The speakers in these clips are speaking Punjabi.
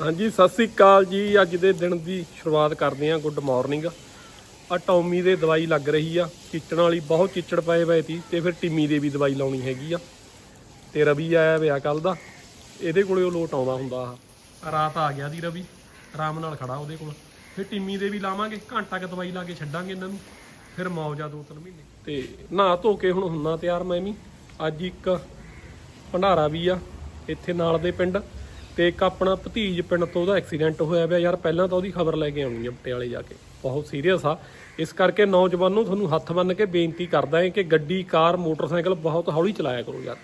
ਹਾਂਜੀ, ਸਤਿ ਸ੍ਰੀ ਅਕਾਲ ਜੀ। ਅੱਜ ਦੇ ਦਿਨ ਦੀ ਸ਼ੁਰੂਆਤ ਕਰਦੇ ਹਾਂ ਗੁੱਡ ਮਾਰਨਿੰਗ ਆ ਟੌਮੀ ਦੇ ਦਵਾਈ ਲੱਗ ਰਹੀ ਆ। ਚਿੱਚਣ ਵਾਲੀ ਬਹੁਤ ਚਿੱਚੜ ਪਏ ਪਏ ਸੀ ਤੇ ਫਿਰ ਟਿੰਮੀ ਦੇ ਵੀ ਦਵਾਈ ਲਾਉਣੀ ਹੈਗੀ ਆ। ਤੇ ਰਵੀ ਆਇਆ ਵਿਆ ਕੱਲ ਦਾ। ਇਹਦੇ ਕੋਲੇ ਉਹ ਲੋਟ ਆਉਂਦਾ ਹੁੰਦਾ ਆ। ਰਾਤ ਆ ਗਿਆ ਦੀ ਰਵੀ। ਆਰਾਮ ਨਾਲ ਖੜਾ ਉਹਦੇ ਕੋਲ। ਫਿਰ ਟਿੰਮੀ ਦੇ ਵੀ ਲਾਵਾਂਗੇ। ਘੰਟਾ ਕ ਦਵਾਈ ਲਾ ਕੇ ਛੱਡਾਂਗੇ ਇਹਨਾਂ ਨੂੰ। ਫਿਰ ਮੌਜਾ ਦੋ ਤਿੰਨ ਮਹੀਨੇ। ਤੇ ਨਹਾ ਧੋ ਕੇ ਹੁਣ ਹੁੰਨਾ ਤਿਆਰ ਮੈਂ ਵੀ। ਅੱਜ ਇੱਕ ਭੰਡਾਰਾ ਵੀ ਆ। ਇੱਥੇ ਨਾਲ ਦੇ ਪਿੰਡ। ਤੇ ਇੱਕ ਆਪਣਾ ਭਤੀਜ ਪਿੰਡ ਤੋਂ ਉਹਦਾ ਐਕਸੀਡੈਂਟ ਹੋਇਆ ਪਿਆ। ਯਾਰ ਪਹਿਲਾਂ ਤਾਂ ਉਹਦੀ ਖਬਰ ਲੈ ਕੇ ਆਉਣੀ ਆ ਪਟਿਆਲੇ ਜਾ ਕੇ। ਬਹੁਤ ਸੀਰੀਅਸ ਆ। ਇਸ ਕਰਕੇ ਨੌਜਵਾਨ ਨੂੰ ਤੁਹਾਨੂੰ ਹੱਥ ਬੰਨ ਕੇ ਬੇਨਤੀ ਕਰਦਾ ਹਾਂ ਕਿ ਗੱਡੀ, ਕਾਰ, ਮੋਟਰਸਾਈਕਲ ਬਹੁਤ ਹੌਲੀ ਚਲਾਇਆ ਕਰੋ ਯਾਰ।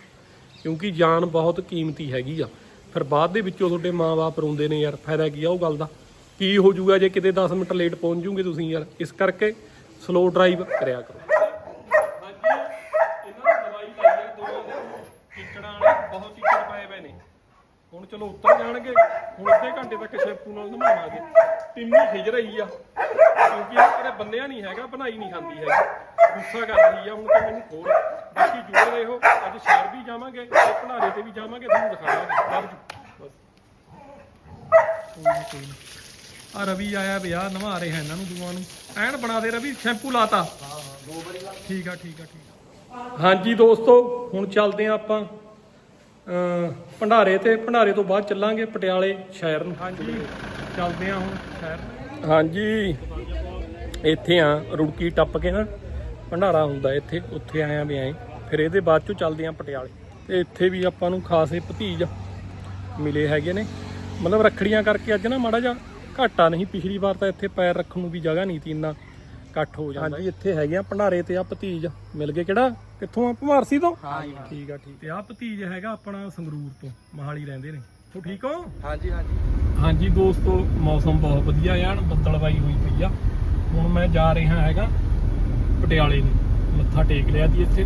ਕਿਉਂਕਿ ਜਾਨ ਬਹੁਤ ਕੀਮਤੀ ਹੈਗੀ ਆ। ਫਿਰ ਬਾਅਦ ਦੇ ਵਿੱਚੋਂ ਤੁਹਾਡੇ ਮਾਪੇ ਰੋਂਦੇ ਨੇ ਯਾਰ, ਫਾਇਦਾ ਕੀ ਆ ਉਹ ਗੱਲ ਦਾ? ਕੀ ਹੋ ਜਾਊਗਾ ਜੇ ਕਿਤੇ 10 ਮਿੰਟ ਲੇਟ ਪਹੁੰਚ ਜੂਗੇ ਤੁਸੀਂ ਯਾਰ? ਇਸ ਕਰਕੇ ਸਲੋ ਡਰਾਈਵ ਕਰਿਆ ਕਰੋ। ਹਾਂਜੀ, ਇਹਨਾਂ ਨੂੰ ਦਵਾਈ ਲਾਈ ਹੈ ਦੋਵਾਂ ਦੇ ਚਿੱਚੜਾਂ ਵਾਲੇ, ਬਹੁਤ ਚਿੱਚੜ ਪਏ ਪਏ ਨੇ। ਹੁਣ ਚਲੋ ਉੱਤਰ ਜਾਣਗੇ ਹੁਣ ਅੱਧੇ ਘੰਟੇ ਤੱਕ ਸ਼ੈਂਪੂ ਨਾਲ ਨਹਾਵਾਂਗੇ ਟਿੰਮੀ ਖਿਜ ਰਹੀ ਆ ਕਿਉਂਕਿ ਇਹ ਕਦੇ ਬੰਨਿਆ ਨਹੀਂ ਹੈਗਾ ਬਣਾਈ ਨਹੀਂ ਖਾਂਦੀ ਹੈਗੀ। ਗੁੱਸਾ ਕਰ ਰਹੀ ਆ ਹੁਣ ਤੇ ਮੈਨੂੰ ਹੋਰ ਬਾਕੀ ਜੁੜੇ ਰਹੋ ਅੱਜ ਸ਼ਹਿਰ ਵੀ ਜਾਵਾਂਗੇ ਤੇ ਭੰਡਾਰੇ ਤੇ ਵੀ ਜਾਵਾਂਗੇ ਤੁਹਾਨੂੰ ਦਿਖਾਵਾਂਗੇ। Love you. ਬਸ। ਆ ਰਵੀ ਆਇਆ ਵਿਆਹ ਨਵਾ ਰਿਹਾ ਇਹਨਾਂ ਨੂੰ ਦੋਵਾਂ ਨੂੰ। ਐਨ ਬਣਾ ਦੇ ਰਵੀ ਸ਼ੈਂਪੂ ਲਾਤਾ। ਠੀਕ ਆ ਠੀਕ ਆ ਠੀਕ ਆ। ਹਾਂਜੀ ਦੋਸਤੋ ਹੁਣ ਚੱਲਦੇ ਆ ਆਪਾਂ ਭੰਡਾਰੇ ਤੇ ਭੰਡਾਰੇ ਤੋਂ ਬਾਅਦ ਚੱਲਾਂਗੇ ਪਟਿਆਲੇ ਸ਼ਹਿਰ ਨੂੰ। ਹਾਂਜੀ। ਚੱਲਦੇ ਆ ਹੁਣ ਸ਼ਹਿਰ। ਹਾਂਜੀ। ਇੱਥੇ ਆ ਰੁੜਕੀ ਟੱਪ ਕੇ ਨਾ ਭੰਡਾਰਾ ਹੁੰਦਾ ਇੱਥੇ ਉੱਥੇ ਆਇਆ ਵੀ ਆਏ ਫਿਰ ਇਹਦੇ ਬਾਅਦ ਚੋਂ ਚੱਲਦੇ ਆ ਪਟਿਆਲੇ। ਤੇ ਇੱਥੇ ਵੀ ਆਪਾਂ ਨੂੰ ਖਾਸੇ ਭਤੀਜ ਮਿਲੇ ਹੈਗੇ ਨੇ। ਮਤਲਬ ਰੱਖੜੀਆਂ ਕਰਕੇ ਅੱਜ ਨਾ ਮਾੜਾ ਜਿਹਾ ਘਾਟਾ ਨਹੀਂ ਪਿਛਲੀ ਵਾਰ ਤਾਂ ਇੱਥੇ ਪੈਰ ਰੱਖਣ ਨੂੰ ਵੀ ਜਗ੍ਹਾ ਨਹੀਂ ਤੀ ਇੰਨਾ। ਇਕੱਠ ਹੋ ਜਾਂਦਾ ਹਾਂਜੀ ਇੱਥੇ ਹੈਗੇ ਆ ਭੰਡਾਰੇ ਤੇ ਆ ਭਤੀਜ। ਮਿਲ ਗਏ ਕਿਹੜਾ? ਕਿੱਥੋਂ ਆ? ਭਮਾਰਸੀ ਤੋਂ? ਹਾਂ ਜੀ ਠੀਕ ਆ ਠੀਕ। ਤੇ ਆ ਭਤੀਜ ਹੈਗਾ ਆਪਣਾ ਸੰਗਰੂਰ ਤੋਂ ਮਹਾਲੀ ਰਹਿੰਦੇ ਨੇ। ਤੂੰ ਠੀਕ ਹੋ? ਹਾਂਜੀ ਹਾਂਜੀ। ਹਾਂਜੀ ਦੋਸਤੋ ਮੌਸਮ ਬਹੁਤ ਵਧੀਆ ਯਾਰ ਬੱਦਲਵਾਈ ਹੋਈ ਪਈ ਆ। ਹੁਣ ਮੈਂ ਜਾ ਰਿਹਾ ਹੈਗਾ ਪਟਿਆਲੇ ਨੂੰ। ਮੱਥਾ ਟੇਕ ਲਿਆ ਜੀ ਇੱਥੇ।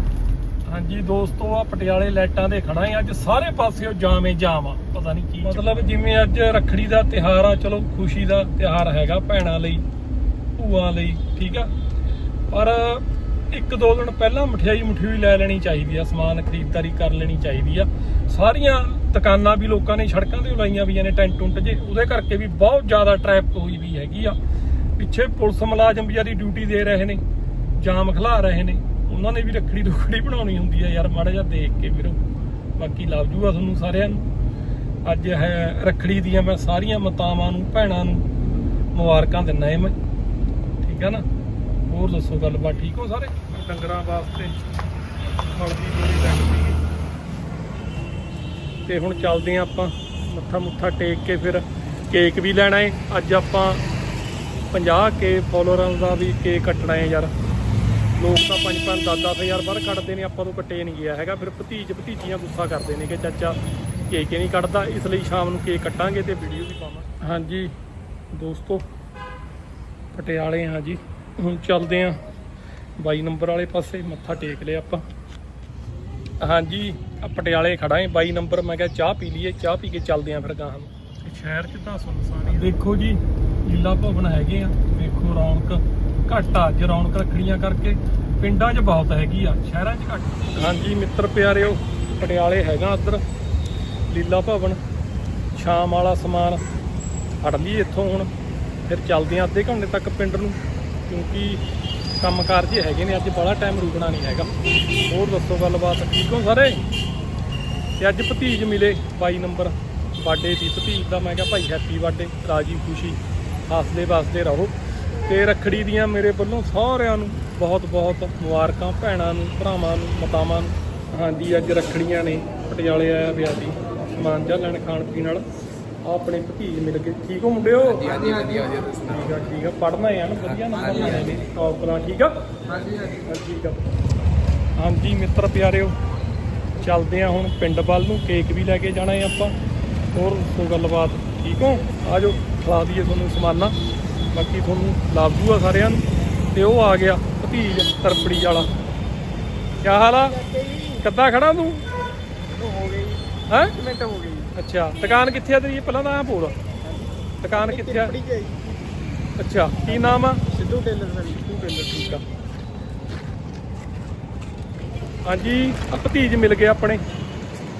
ਹਾਂਜੀ ਦੋਸਤੋ ਆ ਪਟਿਆਲੇ ਲਾਈਟਾਂ ਦੇ ਖੜਾ ਹੈ ਅੱਜ ਸਾਰੇ ਪਾਸਿਓ ਜਾਮੇ ਜਾਮ ਆ ਪਤਾ ਨਹੀਂ ਕੀ ਮਤਲਬ ਜਿਵੇਂ ਅੱਜ ਰੱਖੜੀ ਦਾ ਤਿਹਾਰ ਆ ਚਲੋ ਖੁਸ਼ੀ ਦਾ ਤਿਹਾਰ ਹੈਗਾ ਭੈਣਾਂ ਲਈ। ਭੂਆ ਲਈ, ਠੀਕ ਆ? ਪਰ ਇੱਕ ਦੋ ਦਿਨ ਪਹਿਲਾਂ ਮਠਿਆਈ ਮਠਿਆਈ ਲੈ ਲੈਣੀ ਚਾਹੀਦੀ ਆ, ਸਮਾਨ ਖਰੀਦਦਾਰੀ ਕਰ ਲੈਣੀ ਚਾਹੀਦੀ ਆ। ਸਾਰੀਆਂ ਦੁਕਾਨਾਂ ਵੀ ਲੋਕਾਂ ਨੇ ਸੜਕਾਂ ਤੇ ਲਾਈਆਂ ਵੀਆਂ ਨੇ, ਟੈਂਟ ਟੁੰਟ ਜੇ, ਉਹਦੇ ਕਰਕੇ ਵੀ ਬਹੁਤ ਜ਼ਿਆਦਾ ਟ੍ਰੈਫਿਕ ਹੋਈ ਵੀ ਹੈਗੀ ਆ। ਪਿੱਛੇ ਪੁਲਿਸ ਮੁਲਾਜ਼ਮ ਵੀ ਡਿਊਟੀ ਦੇ ਰਹੇ ਨੇ, ਜਾਮ ਖਲਾ ਰਹੇ ਨੇ, ਉਹਨਾਂ ਨੇ ਵੀ ਰੱਖੜੀ ਰੁਖੜੀ ਬਣਾਉਣੀ ਹੁੰਦੀ ਆ ਯਾਰ, ਮਾੜਾ ਜਿਹਾ ਦੇਖ ਕੇ ਵੀਰੋ ਬਾਕੀ ਲੱਭ ਜੂਗਾ ਤੁਹਾਨੂੰ ਸਾਰਿਆਂ ਨੂੰ। ਅੱਜ ਹੈ ਰੱਖੜੀ ਦੀਆਂ ਮੈਂ ਸਾਰੀਆਂ ਮਾਤਾਵਾਂ ਨੂੰ, ਭੈਣਾਂ ਨੂੰ ਮੁਬਾਰਕਾਂ ਦਿੰਦਾ ਏ ਮੈਂ। ਠੀਕ ਆ ਨਾ? ਹੋਰ ਦੱਸੋ ਗੱਲਬਾਤ ਠੀਕ ਹੋ ਸਾਰੇ? ਡੰਗਰਾਂ ਵਾਸਤੇ ਹਲਦੀ ਗੋਲੀ ਲੱਗਦੀ ਤੇ ਹੁਣ ਚੱਲਦੇ ਆਂ ਆਪਾਂ ਮੱਥਾ ਮੁੱਥਾ ਟੇਕ ਕੇ ਫਿਰ ਕੇਕ ਵੀ ਲੈਣਾ ਏ ਅੱਜ ਆਪਾਂ 50 ਕੇ ਫੋਲੋਅਰਾਂ ਦਾ ਵੀ ਕੇਕ ਕੱਟਣਾ ਏ ਯਾਰ। ਲੋਕ ਤਾਂ 5-5 10-10 ਹਜ਼ਾਰ ਬਾਹਰ ਕੱਢਦੇ ਨੇ ਆਪਾਂ ਤੋਂ ਕੱਟੇ ਨਹੀਂ ਗਿਆ ਹੈਗਾ। ਫਿਰ ਭਤੀਜ ਭਤੀਜੀਆਂ ਗੁੱਸਾ ਕਰਦੇ ਨੇ ਕਿ ਚਾਚਾ ਕੇਕ ਨਹੀਂ ਕੱਟਦਾ ਇਸ ਲਈ ਸ਼ਾਮ ਨੂੰ ਕੇਕ ਕੱਟਾਂਗੇ ਤੇ ਵੀਡੀਓ ਵੀ ਪਾਵਾਂਗੇ। ਹਾਂਜੀ। ਦੋਸਤੋ ਪਟਿਆਲੇ ਹਾਂ ਜੀ। ਹੁਣ ਚੱਲਦੇ ਆਂ 22 ਨੰਬਰ ਵਾਲੇ ਪਾਸੇ ਮੱਥਾ ਟੇਕ ਲਿਆ ਆਪਾਂ। ਹਾਂਜੀ ਆ ਪਟਿਆਲੇ ਖੜਾ ਏ 22 ਨੰਬਰ ਮੈਂ ਕਿਹਾ ਚਾਹ ਪੀ ਲਈਏ ਚਾਹ ਪੀ ਕੇ ਚੱਲਦੇ ਆਂ ਫਿਰ ਗਾਹਾਂ ਸ਼ਹਿਰ 'ਚ ਤਾਂ ਸੁਨਸਾਨੀ ਦੇਖੋ ਜੀ ਲੀਲਾ ਭਵਨ ਹੈਗੇ ਆ। ਵੇਖੋ ਰੌਣਕ ਘੱਟ ਆ ਅੱਜ ਰੌਣਕ ਰੱਖੜੀਆਂ ਕਰਕੇ ਪਿੰਡਾਂ 'ਚ ਬਹੁਤ ਹੈਗੀ ਆ ਸ਼ਹਿਰਾਂ 'ਚ ਘੱਟ। ਹਾਂਜੀ ਮਿੱਤਰ ਪਿਆਰਿਓ ਪਟਿਆਲੇ ਹੈਗਾ ਉੱਧਰ ਲੀਲਾ ਭਵਨ। ਸ਼ਾਮ ਵਾਲਾ ਸਮਾਨ ਫੜ ਲਈ ਇੱਥੋਂ ਹੁਣ। ਫਿਰ ਚੱਲਦੇ ਆਂ ਅੱਧੇ ਘੰਟੇ ਤੱਕ ਪਿੰਡ ਨੂੰ, ਕਿਉਂਕਿ ਕੰਮਕਾਰ ਜੇ ਹੈਗੇ ਨੇ, ਅੱਜ ਬੜਾ ਟਾਈਮ ਰੁਕਣਾ ਨਹੀਂ ਹੈਗਾ। ਹੋਰ ਦੱਸੋ ਗੱਲਬਾਤ, ਠੀਕ ਹੋ ਸਾਰੇ? ਤੇ ਅੱਜ ਭਤੀਜ ਮਿਲੇ 22 ਨੰਬਰ ਬਰਥਡੇ ਦੀ ਭਤੀਜ ਦਾ। ਮੈਂ ਕਿਹਾ ਭਾਈ ਹੈਪੀ ਬਰਥਡੇ ਰਾਜੀ ਖੁਸ਼ੀ, ਹੱਸਦੇ ਵਸਦੇ ਰਹੋ। ਤੇ ਰੱਖੜੀ ਦੀਆਂ ਮੇਰੇ ਵੱਲੋਂ ਸਾਰਿਆਂ ਨੂੰ ਬਹੁਤ ਬਹੁਤ ਮੁਬਾਰਕਾਂ, ਭੈਣਾਂ ਨੂੰ, ਭਰਾਵਾਂ ਨੂੰ, ਮਾਤਾਵਾਂ ਨੂੰ। ਹਾਂਜੀ, ਅੱਜ ਰੱਖੜੀਆਂ ਨੇ, ਪਟਿਆਲੇ ਆਇਆ ਵਿਆਹ ਦੀ। ਸਮਾਨ ਜਾਂ ਲੈਣ ਖਾਣ ਪੀਣ ਵਾਲਾ। ਆਪਣੇ ਭਤੀਜ ਮਿਲ ਗਏ। ਠੀਕ ਹੋ ਮੁੰਡਿਓ? ਹਾਂਜੀ ਹਾਂਜੀ ਹਾਂਜੀ ਠੀਕ ਆ ਠੀਕ ਆ। ਪੜਨਾ ਹੈ ਨਾ ਵਧੀਆ ਨੰਬਰ ਲੈਣੇ ਨੇ ਟੌਪ ਦਾ ਠੀਕ ਆ? ਹਾਂਜੀ ਹਾਂਜੀ। ਹਾਂ, ਠੀਕ ਆ। ਹਾਂਜੀ ਮਿੱਤਰ ਪਿਆਰਿਓ ਚੱਲਦੇ ਆ ਹੁਣ ਪਿੰਡ ਵੱਲ ਨੂੰ। ਕੇਕ ਵੀ ਲੈ ਕੇ ਜਾਣਾ ਹੈ ਆਪਾਂ। ਹੋਰ ਦੱਸੋ ਗੱਲਬਾਤ? ਠੀਕ ਹੋ? ਆਜੋ ਖਿਲਾ ਦਈਏ ਤੁਹਾਨੂੰ ਸਮਾਨਾ। ਬਾਕੀ ਤੁਹਾਨੂੰ ਲਾਭ ਜੂਗਾ ਸਾਰਿਆਂ ਨੂੰ। ਤੇ ਉਹ ਆ ਗਿਆ ਭਤੀਜ ਤਰਪੜੀ ਵਾਲਾ। ਕੀ ਹਾਲ ਆ? ਕਿੱਦਾਂ ਖੜਾ ਤੂੰ? ਹੋ ਗਈ। ਹੈ? ਮਿੰਟ ਹੋ ਗਈ। ਅੱਛਾ ਦੁਕਾਨ ਕਿੱਥੇ ਆ ਤੇਰੀ? ਪਹਿਲਾਂ ਤਾਂ ਆ ਬੋਲ। ਦੁਕਾਨ ਕਿੱਥੇ ਆ? ਅੱਛਾ ਕੀ ਨਾਮ ਆ? ਸਿੱਧੂ ਟੇਲਰ ਸਰ ਤੂੰ ਕਹਿੰਦਾ ਠੀਕ ਆ। ਹਾਂਜੀ ਆ ਭਤੀਜ ਮਿਲ ਗਏ ਆਪਣੇ।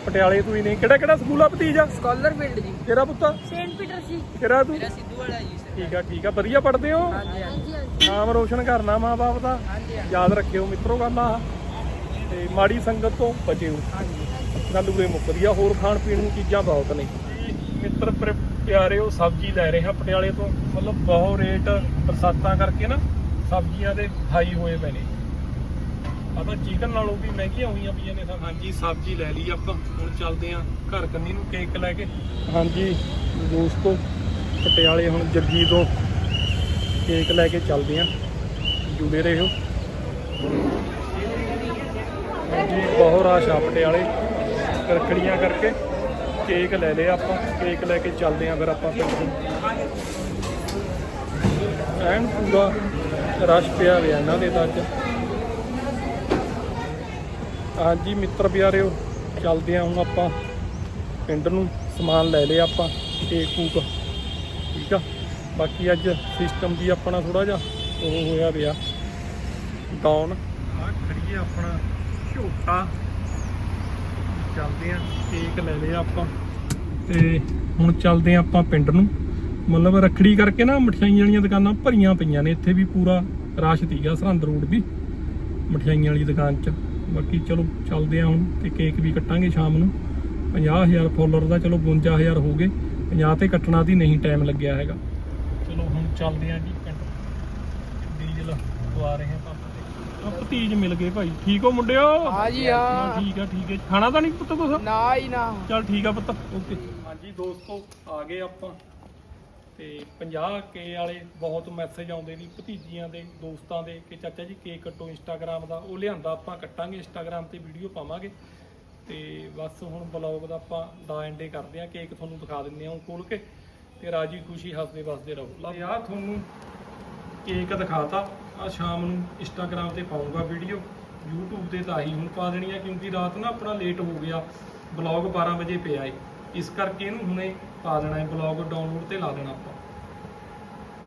ਪਟਿਆਲੇ ਤੋਂ ਹੀ ਨੇ। ਕਿਹੜਾ ਕਿਹੜਾ ਸਕੂਲ ਆ ਭਤੀਜਾ? ਸਕਾਲਰ ਫੀਲਡ ਜੀ। ਤੇਰਾ ਪੁੱਤ? ਸੇਂਟ ਪੀਟਰ ਸੀ। ਤੇਰਾ ਤੂੰ? ਮੇਰਾ ਸਿੱਧੂ ਵਾਲਾ ਜੀ ਸਰ। ਠੀਕ ਆ ਠੀਕ ਆ। ਵਧੀਆ ਪੜਦੇ ਹੋ? ਹਾਂਜੀ ਹਾਂਜੀ। ਨਾਮ ਰੋਸ਼ਨ ਕਰਨਾ ਮਾਂ-ਬਾਪ ਦਾ। ਹਾਂਜੀ। ਯਾਦ ਰੱਖਿਓ ਮਿੱਤਰੋ ਗੱਲ ਆ। ਤੇ ਮਾੜੀ ਸੰਗਤ ਤੋਂ ਬਚਿਓ। ਹਾਂਜੀ। ਗੱਲ ਉਰੇ ਮੁੱਕਦੀ ਆ ਹੋਰ ਖਾਣ ਪੀਣ ਨੂੰ ਚੀਜ਼ਾਂ ਬਹੁਤ ਨੇ। ਮਿੱਤਰ ਪਿ- ਪਿਆਰਿਓ ਸਬਜ਼ੀ ਲੈ ਰਹੇ ਹਾਂ ਪਟਿਆਲੇ ਤੋਂ। ਮਤਲਬ ਬਹੁਤ ਰੇਟ ਬਰਸਾਤਾਂ ਕਰਕੇ ਨਾ ਸਬਜ਼ੀਆਂ ਦੇ ਹਾਈ ਹੋਏ ਪਏ ਨੇ। ਆ ਤਾਂ ਚਿਕਨ ਨਾਲੋਂ ਵੀ ਮਹਿੰਗੀਆਂ ਹੋਈਆਂ ਪਈਆਂ ਨੇ ਸਭ ਹਾਂਜੀ ਸਬਜ਼ੀ ਲੈ ਲਈ ਆਪਾਂ। ਹੁਣ ਚੱਲਦੇ ਆਂ ਘਰ ਕੰਨੀ ਨੂੰ ਕੇਕ ਲੈ ਕੇ। ਹਾਂਜੀ ਦੋਸਤੋ ਪਟਿਆਲੇ ਹੁਣ ਜੱਗੀ ਤੋਂ ਕੇਕ ਲੈ ਕੇ ਚੱਲਦੇ ਆਂ। ਜੁੜੇ ਰਹੋ। ਜੀ ਬਹੁਤ ਰਾਸ਼ ਆ ਪਟਿਆਲੇ। ਰੱਖੜੀਆਂ ਕਰਕੇ ਕੇਕ ਲੈ ਲਿਆ ਆਪਾਂ, ਕੇਕ ਲੈ ਕੇ ਚੱਲਦੇ ਆਂ ਫਿਰ ਆਪਾਂ ਪਿੰਡ ਨੂੰ। ਐਨ ਪੂਰਾ ਰਸ਼ ਪਿਆ ਹੋਇਆ ਇਹਨਾਂ ਦੇ ਤਾਂ ਅੱਜ। ਹਾਂਜੀ ਮਿੱਤਰ ਪਿਆਰਿਓ, ਚੱਲਦੇ ਆਂ ਹੁਣ ਆਪਾਂ ਪਿੰਡ ਨੂੰ, ਸਮਾਨ ਲੈ ਲਿਆ ਆਪਾਂ, ਕੇਕ ਕੂਕ। ਠੀਕ ਆ? ਬਾਕੀ ਅੱਜ ਸਿਸਟਮ ਦੀ ਆਪਣਾ ਥੋੜਾ ਜਿਹਾ ਉਹ ਹੋਇਆ ਪਿਆ। ਡਾਊਨ। ਆ ਖੜੀਏ ਆਪਣਾ ਝੋਟਾ। ਚੱਲਦੇ ਆ ਕੇਕ ਲੈ ਲਿਆ ਆਪਾਂ। ਤੇ ਹੁਣ ਚੱਲਦੇ ਆ ਆਪਾਂ ਪਿੰਡ ਨੂੰ। ਮਤਲਬ ਰੱਖੜੀ ਕਰਕੇ ਨਾ ਮਠਿਆਈਆਂ ਵਾਲੀਆਂ ਦੁਕਾਨਾਂ ਭਰੀਆਂ ਪਈਆਂ ਨੇ, ਇੱਥੇ ਵੀ ਪੂਰਾ ਰਸ਼ ਤੀਗਾ ਸਰਹੰਦ ਰੋਡ ਵੀ, ਮਠਿਆਈਆਂ ਵਾਲੀ ਦੁਕਾਨ 'ਚ। ਬਾਕੀ ਚਲੋ ਚੱਲਦੇ ਆ ਹੁਣ, ਤੇ ਕੇਕ ਵੀ ਕੱਟਾਂਗੇ ਸ਼ਾਮ ਨੂੰ। 50000 ਫਾਲੋਅਰ ਦਾ ਚਲੋ 52000 ਹੋ ਗਏ 50 ਤੇ ਕੱਟਣਾ ਦੀ ਨਹੀਂ ਟਾਈਮ ਲੱਗਿਆ ਹੈਗਾ। ਚਲੋ ਹੁਣ ਚੱਲਦੇ ਆ ਜੀ ਪਿੰਡ। ਡੀਜ਼ਲ ਪਵਾ ਰਹੇ ਆ ਭਤੀਜ ਮਿਲ ਗਏ ਭਾਈ। ਠੀਕ ਹੋ ਮੁੰਡਿਓ? ਹਾਂ ਜੀ ਹਾਂ। ਠੀਕ ਆ ਠੀਕ ਹੈ ਖਾਣਾ ਤਾਂ ਨਹੀਂ ਪੁੱਤ ਕੁਛ? ਨਾ ਹੀ ਨਾ। ਚਲ ਠੀਕ ਆ ਪੁੱਤ ਓਕੇ। ਹਾਂਜੀ ਦੋਸਤੋ ਆ ਗਏ ਆਪਾਂ। ਤੇ 50 ਕੇ ਵਾਲੇ ਬਹੁਤ ਮੈਸੇਜ ਆਉਂਦੇ ਨੇ ਭਤੀਜੀਆਂ ਦੇ ਦੋਸਤਾਂ ਦੇ ਕਿ ਚਾਚਾ ਜੀ ਕੇਕ ਕੱਟੋ ਇੰਸਟਾਗ੍ਰam ਦਾ। ਉਹ ਲਿਆਂਦਾ ਆਪਾਂ ਕੱਟਾਂਗੇ ਇੰਸਟਾਗ੍ਰam ਤੇ ਵੀਡੀਓ ਪਾਵਾਂਗੇ। ਤੇ ਬਸ ਹੁਣ ਬਲੌਗ ਦਾ ਆਪਾਂ ਦਾ ਐਂਡੇ ਕਰਦੇ ਆ। ਕੇਕ ਤੁਹਾਨੂੰ ਦਿਖਾ ਦਿੰਦੇ ਆ ਖੋਲ ਕੇ। ਤੇ ਰਾਜੀ ਖੁਸ਼ੀ ਹੱਸਦੇ ਵਸਦੇ ਰਹੋ ਲਓ ਯਾਰ ਤੁਹਾਨੂੰ ਕੇਕ ਦਿਖਾਤਾ। ਆ ਸ਼ਾਮ ਨੂੰ ਇੰਸਟਾਗ੍ਰam ਤੇ ਪਾਉਂਗਾ ਵੀਡੀਓ YouTube ਤੇ ਤਾਂ ਹੀ ਹੁਣ ਪਾ ਦੇਣੀ ਆ, ਕਿਉਂਕਿ ਰਾਤ ਨਾ ਆਪਣਾ ਲੇਟ ਹੋ ਗਿਆ ਬਲੌਗ 12 ਵਜੇ ਪਿਆ ਏ। ਇਸ ਕਰਕੇ ਇਹਨੂੰ ਹੁਣੇ ਪਾ ਦੇਣਾ ਹੈ ਬਲੌਗ ਡਾਊਨਲੋਡ ਤੇ ਲਾ ਦੇਣਾ ਆਪਾਂ।